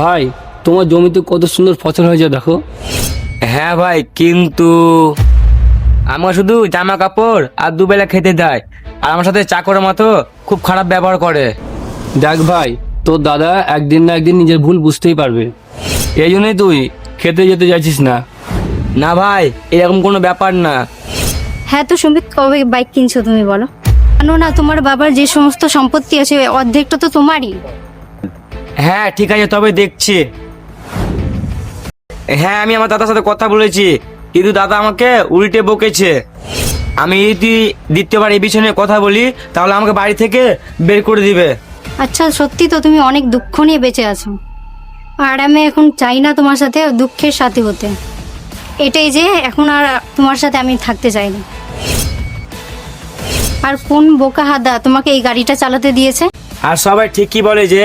ভাই তোমার জমিতে কত সুন্দর ফসল হয়েছে দেখো। হ্যাঁ ভাই কিন্তু আমার শুধু জামা কাপড় আর দুবেলা খেতে দেয়। আর আমার সাথে চাকরের মতো খুব খারাপ ব্যবহার করে। দেখ ভাই তোর দাদা একদিন না একদিন নিজের ভুল বুঝতেই পারবে। এই জন্যই তুই খেতে যেতে চাইছিস না। না ভাই এরকম কোনো ব্যাপার না। হ্যাঁ তো সুমিত কবে বাইক কিনছো তুমি বলো? জানো না তোমার বাবার যে সমস্ত সম্পত্তি আছে অর্ধেকটা তো তোমারই। হ্যাঁ ঠিক আছে তবে দেখছি। হ্যাঁ আমি আমার দাদার সাথে কথা বলেছি কিন্তু দাদা আমাকে উল্টে বকেছে। আমি যদি দ্বিতীয়বার এই বিষয় নিয়ে কথা বলি তাহলে আমাকে বাড়ি থেকে বের করে দিবে। আচ্ছা সত্যি তো তুমি অনেক দুঃখ নিয়ে বেঁচে আছো। আর আমি এখন চাই না তোমার সাথে দুঃখের সাথে হতে। এটাই যে এখন আর তোমার সাথে আমি থাকতে চাই না। আর কোন বোকা হাদা তোমাকে এই গাড়িটা চালাতে দিয়েছে? আর সবাই ঠিকই বলে যে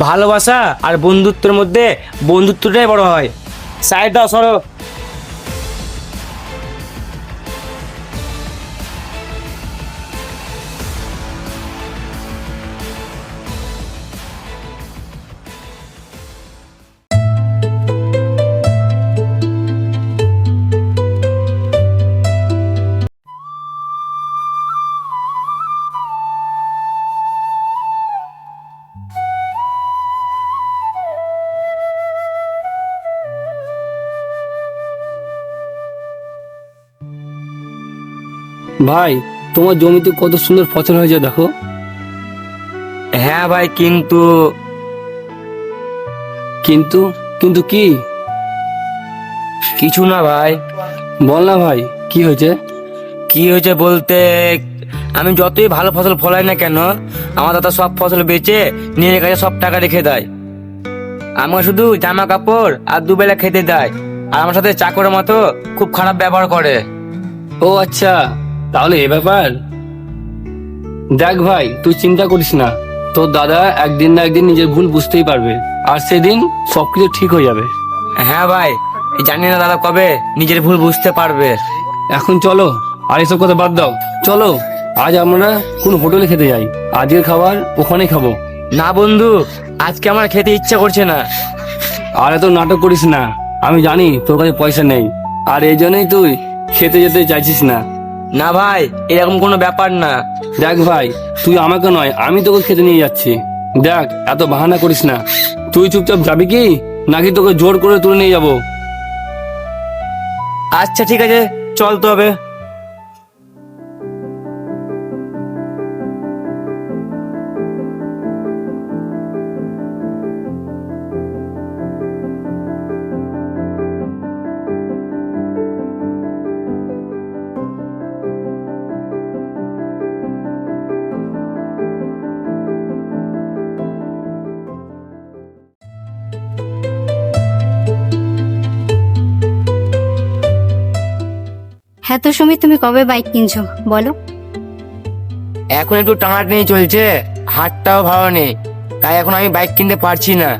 ভালোবাসা আর বন্ধুত্বের মধ্যে বন্ধুত্বটাই বড় হয়। সাইড দাও সরো। ভাই তোমার জমিতে কত সুন্দর ফসল হয়েছে দেখো। হ্যাঁ ভাই কিন্তু কিন্তু কিন্তু কি? কিছু না ভাই। বল না ভাই কি হয়েছে? কি হয়েছে বলতে আমি যতই ভালো ফসল ফলাই না কেন আমার দাদা সব ফসল বেচে নিজের কাছে সব টাকা রেখে দেয়। আমার শুধু জামা কাপড় আর দুবেলা খেতে দেয় আর আমার সাথে চাকরের মতো খুব খারাপ ব্যবহার করে। ও আচ্ছা তাহলে এ ব্যাপার। দেখ ভাই তুই চিন্তা করিস না। তোর দাদা একদিন না একদিন নিজের ভুল বুঝতেই পারবে। আর সেদিন সবকিছু ঠিক হয়ে যাবে। হ্যাঁ ভাই জানি না দাদা কবে নিজের ভুল বুঝতে পারবে। এখন চলো আর এসব কথা বাদ দাও। চলো আজ আমরা কোন হোটেলে খেতে যাই। আজকের খাবার ওখানেই খাব। না বন্ধু আজকে আমার খেতে ইচ্ছা করছে না। আর এত নাটক করিস না। আমি জানি তোর কাছে পয়সা নেই। আর এই জন্যই তুই খেতে যেতে চাইছিস না। না ভাই এরকম কোনো ব্যাপার না। দেখ ভাই তুই আমাকে নয় আমি তোকে খেতে নিয়ে যাচ্ছি। দেখ এত বাহানা করিস না। তুই চুপচাপ যাবি কি? নাকি তোকে জোর করে তুলে নিয়ে যাব? আচ্ছা ঠিক আছে চল তো হবে হ্যাঁ তো সুমিত তুমি কবে বাইক কিনছো? বলো। এখন একটু টানাটানি চলছে। হাতটাও ভালো নেই। তাই এখন আমি বাইক কিনতে পারছি না।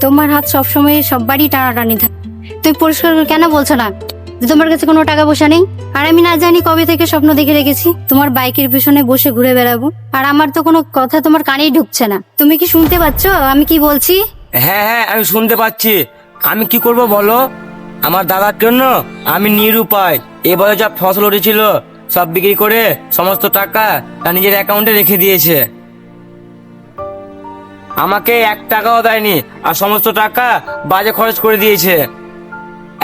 তোমার হাত সবসময় সববারই টানাটানি থাকে। তুমি পরিষ্কার করে কেন বলছো না? যে তোমার কাছে কোনো টাকা পয়সা নেই? আর আমি না জানি কবে থেকে স্বপ্ন দেখে রেখেছি। তোমার বাইকের পিছনে বসে ঘুরে বেড়াবো। আর আমার তো কোনো কথা তোমার কানেই ঢুকছে না। তুমি কি শুনতে পাচ্ছ? আমি কি বলছি? হ্যাঁ হ্যাঁ আমি শুনতে পাচ্ছি। আমি কি করব বলো? আমার দাদার জন্য আমি নিরুপায়। এবারে যা ফসল উঠেছিল সব বিক্রি করে সমস্ত টাকা তার নিজের অ্যাকাউন্টে রেখে দিয়েছে। আমাকে এক টাকাও দেয়নি আর সমস্ত টাকা বাজে খরচ করে দিয়েছে।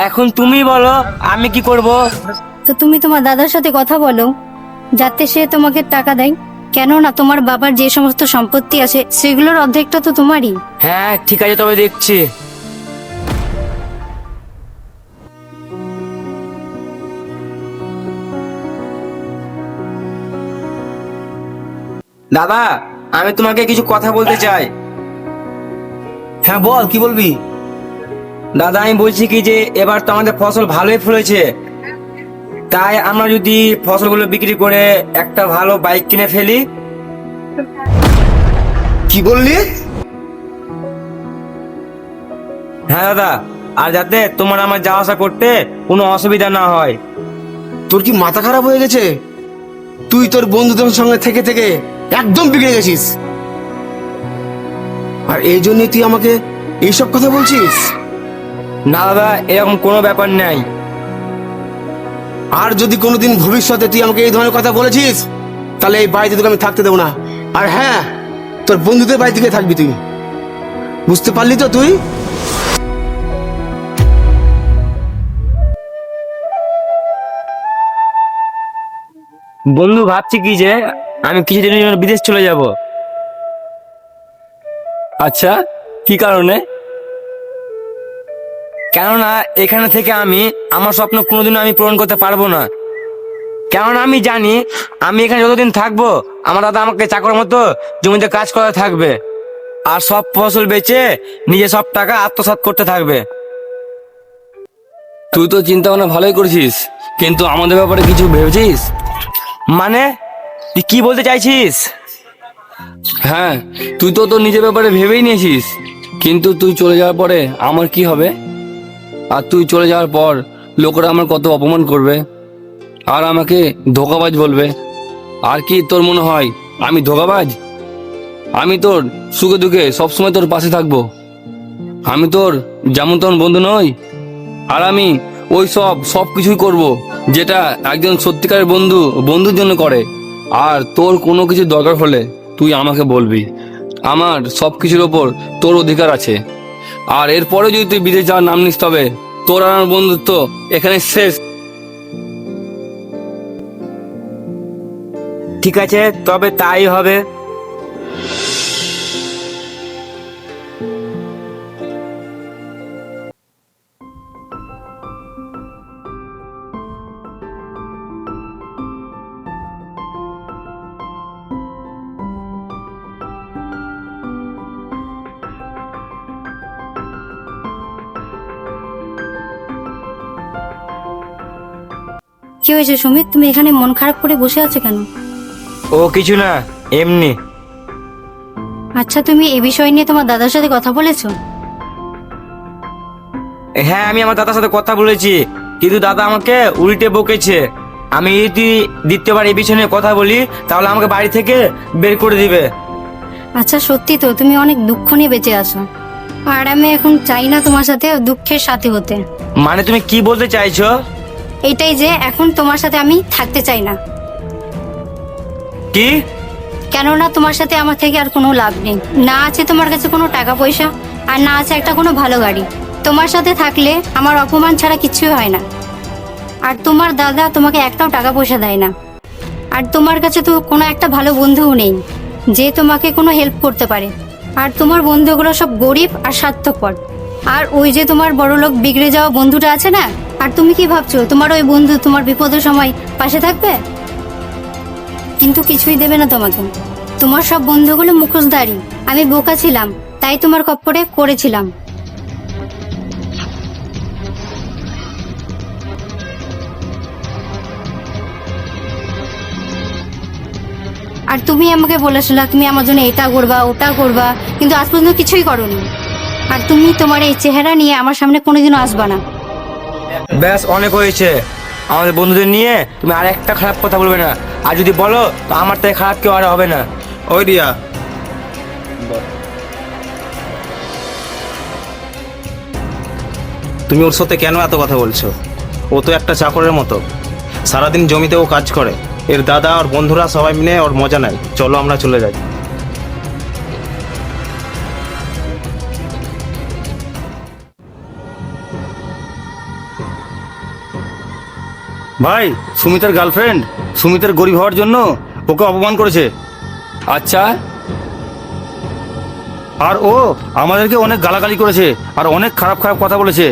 এখন তুমি বলো আমি কি করব? তো তুমি তোমার দাদার সাথে কথা বলো যাতে সে তোমাকে টাকা দেয়। কেননা তোমার বাবার যে সমস্ত সম্পত্তি আছে সেগুলোর অর্ধেকটা তো তোমারই। হ্যাঁ ঠিক আছে তবে দেখছি। দাদা আমি তোমাকে কিছু কথা বলতে চাই। হ্যাঁ বল কি বলবি? দাদা আমি বলছি কি যে এবার তো আমাদের ফসল ভালোই ফলেছে। তাই আমরা যদি ফসলগুলো বিক্রি করে একটা ভালো বাইক কিনে ফেলি। কি বললি? হ্যাঁ দাদা আর যাতে তোমার আমার যাওয়া আসা করতে কোনো অসুবিধা না হয়। তোর কি মাথা খারাপ হয়ে গেছে? তুই তোর বন্ধুদের সঙ্গে থেকে থেকে একদম বিগড়ে গেছিস। আর এই জন্যই তুই আমাকে এইসব কথা বলছিস? না দাদা এরকম কোনো ব্যাপার নেই। আর যদি কোনোদিন ভবিষ্যতে তুই আমাকে এই ধরনের কথা বলেছিস তাহলে এই বাড়িতে তোকে আমি থাকতে দেবো না। আর হ্যাঁ তোর বন্ধুদের বাড়ি থেকে থাকবি তুই। বুঝতে পারলি তো তুই? বন্ধু ভাবছি কি যে আমি কিছুদিনের জন্য বিদেশ চলে যাব। আচ্ছা কি কারণে? কেননা এখানে থেকে আমি আমার স্বপ্ন কোনোদিনও আমি পূরণ করতে পারব না। কেননা আমি জানি আমি এখানে যতদিন থাকব আমার দাদা আমাকে চাকর মতো জমিতে কাজ করা থাকবে। আর সব ফসল বেচে নিজে সব টাকা আত্মসাৎ করতে থাকবে। তুই তো চিন্তা ভাবনা ভালোই করেছিস কিন্তু আমাদের ব্যাপারে কিছু ভেবেছিস? মানে তুই কি বলতে চাইছিস? হ্যাঁ তুই তো তোর নিজের ব্যাপারে ভেবেই নিয়েছিস। কিন্তু তুই চলে যাওয়ার পরে আমার কি হবে? আর তুই চলে যাওয়ার পর লোকরা আমার কত অপমান করবে? আর আমাকে ধোকাবাজ বলবে। আর কি তোর মনে হয়, আমি ধোকাবাজ? আমি তোর সুখে দুঃখে সবসময় তোর পাশে থাকব। আমি তোর যেমন তেমন বন্ধু নই। আর আমি ওই সব সব কিছুই করব, যেটা একজন সত্যিকারের বন্ধু, বন্ধুর জন্য করে। আর তোর কোনো কিছু দরকার হলে তুই আমাকে বলবি। আমার সব কিছুর ওপর তোর অধিকার আছে। আর এরপরে যদি তুই বিদেশ যাওয়ার নাম নিস তবে, তোর আর আমার বন্ধুত্ব এখানে শেষ। ঠিক আছে, তবে তাই হবে। হয়েছে সুমিত তুমি এখানে মন খারাপ করে বসে আছো কেন? ও কিছু না এমনি। আচ্ছা তুমি এ বিষয় নিয়ে তোমার দাদার সাথে কথা বলেছ? হ্যাঁ আমি আমার দাদার সাথে কথা বলেছি কিন্তু দাদা আমাকে উল্টে বকেছে। আমি যদি দ্বিতীয়বার এই বিষয় নিয়ে কথা বলি তাহলে আমাকে বাড়ি থেকে বের করে দিবে। আচ্ছা সত্যি তো তুমি অনেক দুঃখ নিয়ে বেঁচে আছো। আর আমি এখন চাই না তোমার সাথে দুঃখের সাথে হতে। মানে তুমি কি বলতে চাইছো? এটাই যে এখন তোমার সাথে আমি থাকতে চাই না। কি? কেননা তোমার সাথে আমার থেকে আর কোনো লাভ নেই। না আছে তোমার কাছে কোনো টাকা পয়সা আর না আছে একটা কোনো ভালো গাড়ি। তোমার সাথে থাকলে আমার অপমান ছাড়া কিছুই হয় না। আর তোমার দাদা তোমাকে একটাও টাকা পয়সা দেয় না। আর তোমার কাছে তো কোনো একটা ভালো বন্ধুও নেই যে তোমাকে কোনো হেল্প করতে পারে। আর তোমার বন্ধুগুলো সব গরিব আর স্বার্থপর। আর ওই যে তোমার বড়লোক বিগড়ে যাওয়া বন্ধুটা আছে না আর তুমি কি ভাবছ? তোমার ওই বন্ধু তোমার বিপদের সময় পাশে থাকবে? কিন্তু কিছুই দেবে না তোমাকে। তোমার সব বন্ধুগুলো মুখোশধারী। আমি বোকা ছিলাম, তাই তোমার কপ্পরে করেছিলাম আর তুমি আমাকে বলেছিলে, তুমি আমার জন্য এটা করবা, ওটা করবা, কিন্তু আজ পর্যন্ত কিছুই করনি। আর তুমি তোমার এই চেহারা নিয়ে আমার সামনে কোনোদিনও আসবা না। ব্যাস, অনেক হয়েছে। আমাদের বন্ধুদের নিয়ে তুমি আর একটা খারাপ কথা বলবে না। আর যদি বলো, তো আমার থেকে খারাপ কেউ আর হবে না। ওই রিয়া। তুমি ওর সাথে কেন এত কথা বলছো? ও তো একটা চাকরের মতো। সারাদিন জমিতে ও কাজ করে। এর দাদা, আর বন্ধুরা সবাই মিলে ওর মজা নেয়। চলো, আমরা চলে যাই। ভাই সুমিতের গার্লফ্রেন্ড সুমিতের গরিব হওয়ার জন্য ওকে অপমান করেছে। আচ্ছা। আর ও আমাদেরকে অনেক গালাগালি করেছে আর অনেক খারাপ খারাপ কথা বলেছে।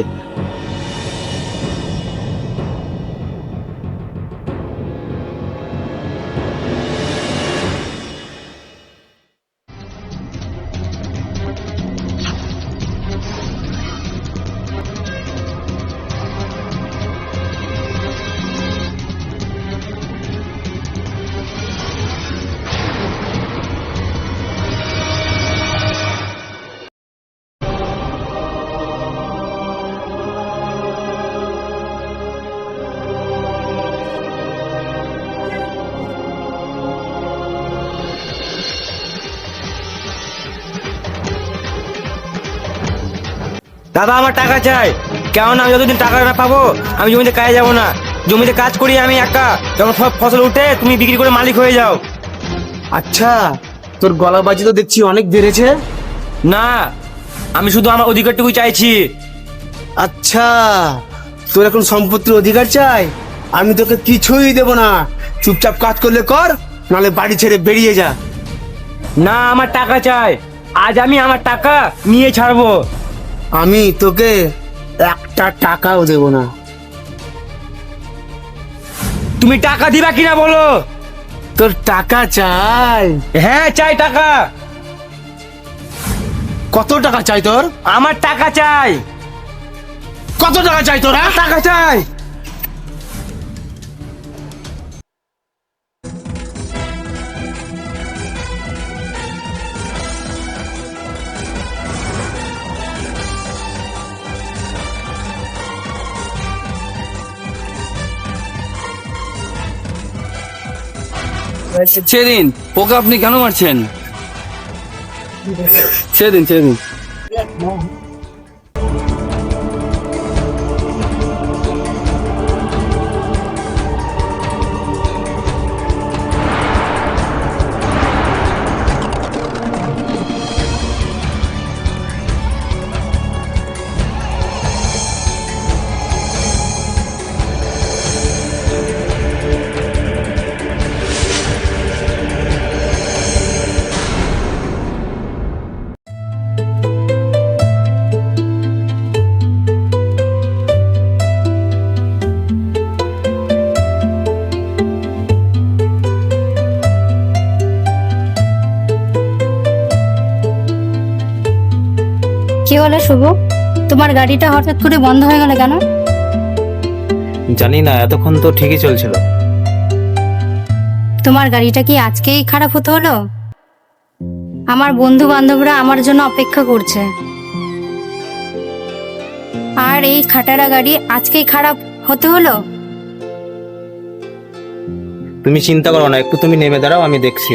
দাদা আমার টাকা চাই। কেন আমি যতদিন টাকা না পাবো আমি জমিতে কাজে যাব না। জমিতে কাজ করি আমি একা। যখন সব ফসল উঠে তুমি বিক্রি করে মালিক হয়ে যাও। আচ্ছা তোর গলাবাজি তো দেখছি অনেক বেড়েছে। না আমি শুধু আমার অধিকারটুকু চাইছি। আচ্ছা তোর এখন সম্পত্তির অধিকার চাই? আমি তোকে কিছুই দেব না। চুপচাপ কাজ করলে কর নাহলে বাড়ি ছেড়ে বেরিয়ে যা। না আমার টাকা চাই। আজ আমি আমার টাকা নিয়ে ছাড়বো। আমি তোকে একটা টাকাও দেব না। তুমি টাকা দিবা কিনা বলো? তোর টাকা চাই। হ্যাঁ চাই টাকা। কত টাকা চাই তোর? আমার টাকা চাই। কত টাকা চাই তোর হ্যাঁ? টাকা চাই। সেদিন ওকে আপনি কেন মারছেন? সেদিন সেদিন। কি হলো শুভ? তোমার গাড়িটা হঠাৎ করে বন্ধ হয়ে গেল কেন? জানি না এতক্ষণ তো ঠিকই চলছিল। তোমার গাড়িটা কি আজকেই খারাপ হতে হলো? আমার বন্ধু বান্ধবরা আমার জন্য অপেক্ষা করছে। আর এই খাটারা গাড়ি আজকেই খারাপ হতে হলো? তুমি চিন্তা করো না একটু তুমি নেমে দাঁড়াও আমি দেখছি।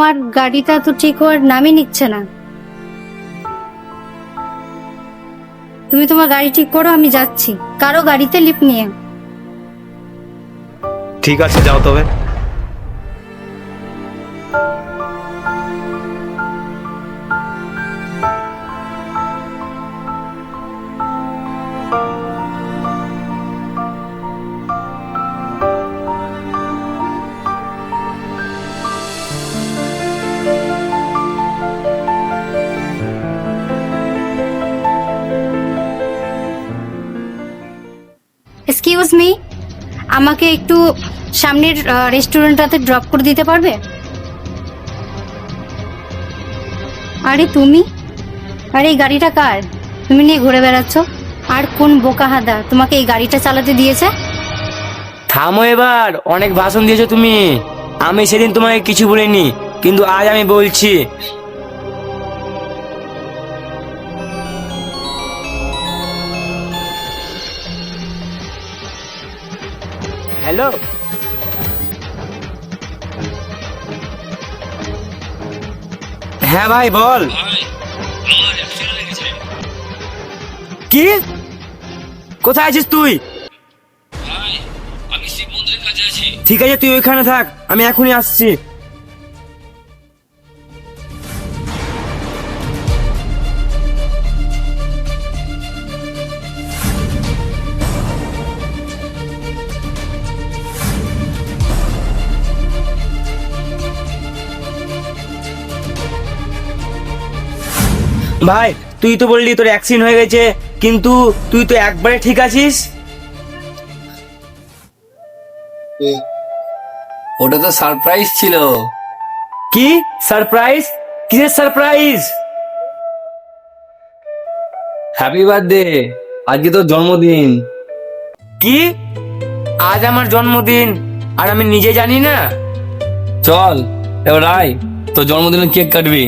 তোমার গাড়িটা তো ঠিক হওয়ার নামই নিচ্ছে না। তুমি তোমার গাড়ি ঠিক করো, আমি যাচ্ছি। কারও গাড়িতে লিপ নিয়ে। ঠিক আছে, যাও তবে। এক্সকিউজ মি আমাকে একটু সামনের রেস্টুরেন্টটাতে ড্রপ করে দিতে পারবে? আরে তুমি? আরে এই গাড়িটা কার? তুমি নিয়ে ঘুরে বেড়াচ্ছ? আর কোন বোকা হাদা তোমাকে এই গাড়িটা চালাতে দিয়েছে? থামো এবার, অনেক ভাষণ দিয়েছ তুমি। আমি সেদিন তোমাকে কিছু বলিনি, কিন্তু আজ আমি বলছি। হ্যালো। হ্যাঁ ভাই বল। কি? কোথায় আছিস তুই? ঠিক আছে তুই ওইখানে থাক আমি এখনই আসছি। ভাই তুই তো বললি তোর অ্যাক্সিডেন্ট হয়ে গেছে কিন্তু তুই তো একবারে ঠিক আছিস? ওটা তো সারপ্রাইজ ছিল। কি? সারপ্রাইজ কিসের সারপ্রাইজ হ্যাপি বার্থডে আজকে তোর জন্মদিন। কি? আজ আমার জন্মদিন আর আমি নিজে জানি না? চল এবার আয় তোর জন্মদিনে কেক কাটবি।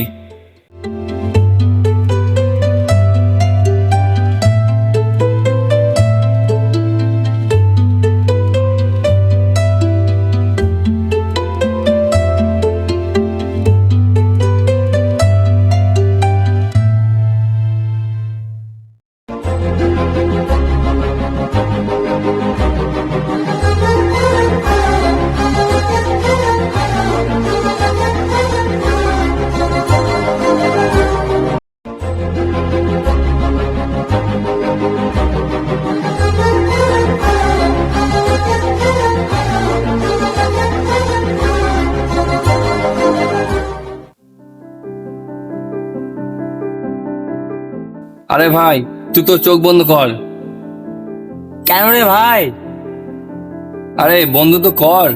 আরে ভাই তুই তো চোখ বন্ধ কর। কেন রে ভাই? আরে বন্ধু তো কর।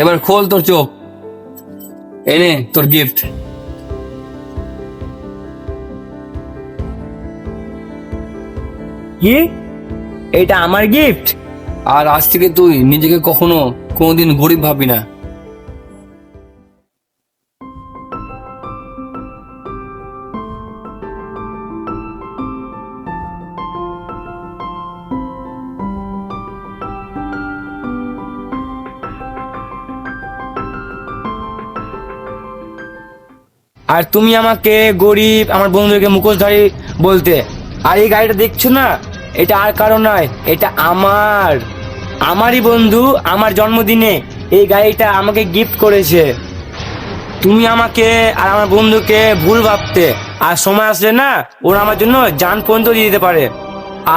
এবার খোল তোর চোখ। এনে তোর গিফট কি? এটা আমার গিফট আর আজ থেকে তুই নিজেকে কখনো কোনোদিন গরিব ভাবি না। আর তুমি আমাকে গরিব, আমার বন্ধুদেরকে মুখোশধারী বলতে। আর এই গাড়িটা দেখছ না? এটা আর কারও নয়, এটা আমার। আমারই বন্ধু, আমার জন্মদিনে এই গাড়িটা আমাকে গিফট করেছে। তুমি আমাকে আর আমার বন্ধুকে ভুল ভাবতে। আর সময় আসলে না, ওরা আমার জন্য যান পর্যন্ত দিয়ে দিতে পারে।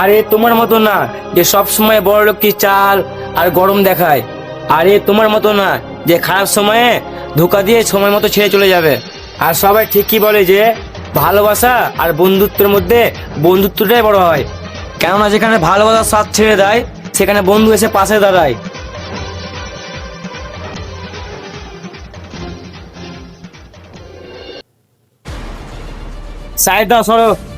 আরে তোমার মতো না, যে সব সময় বড় লোককে চাল আর গরম দেখায়। আরে তোমার মতো না, যে খারাপ সময়ে ধোকা দিয়ে সময় মতো ছেড়ে চলে যাবে। আর সবাই ঠিকই বলে যে ভালোবাসা আর বন্ধুত্বের মধ্যে বন্ধুত্বটাই বড় হয়। কেননা যেখানে ভালোবাসার স্বাদ ছেড়ে দেয়, সেখানে বন্ধু এসে পাশে দাঁড়ায়। সাইড সরো।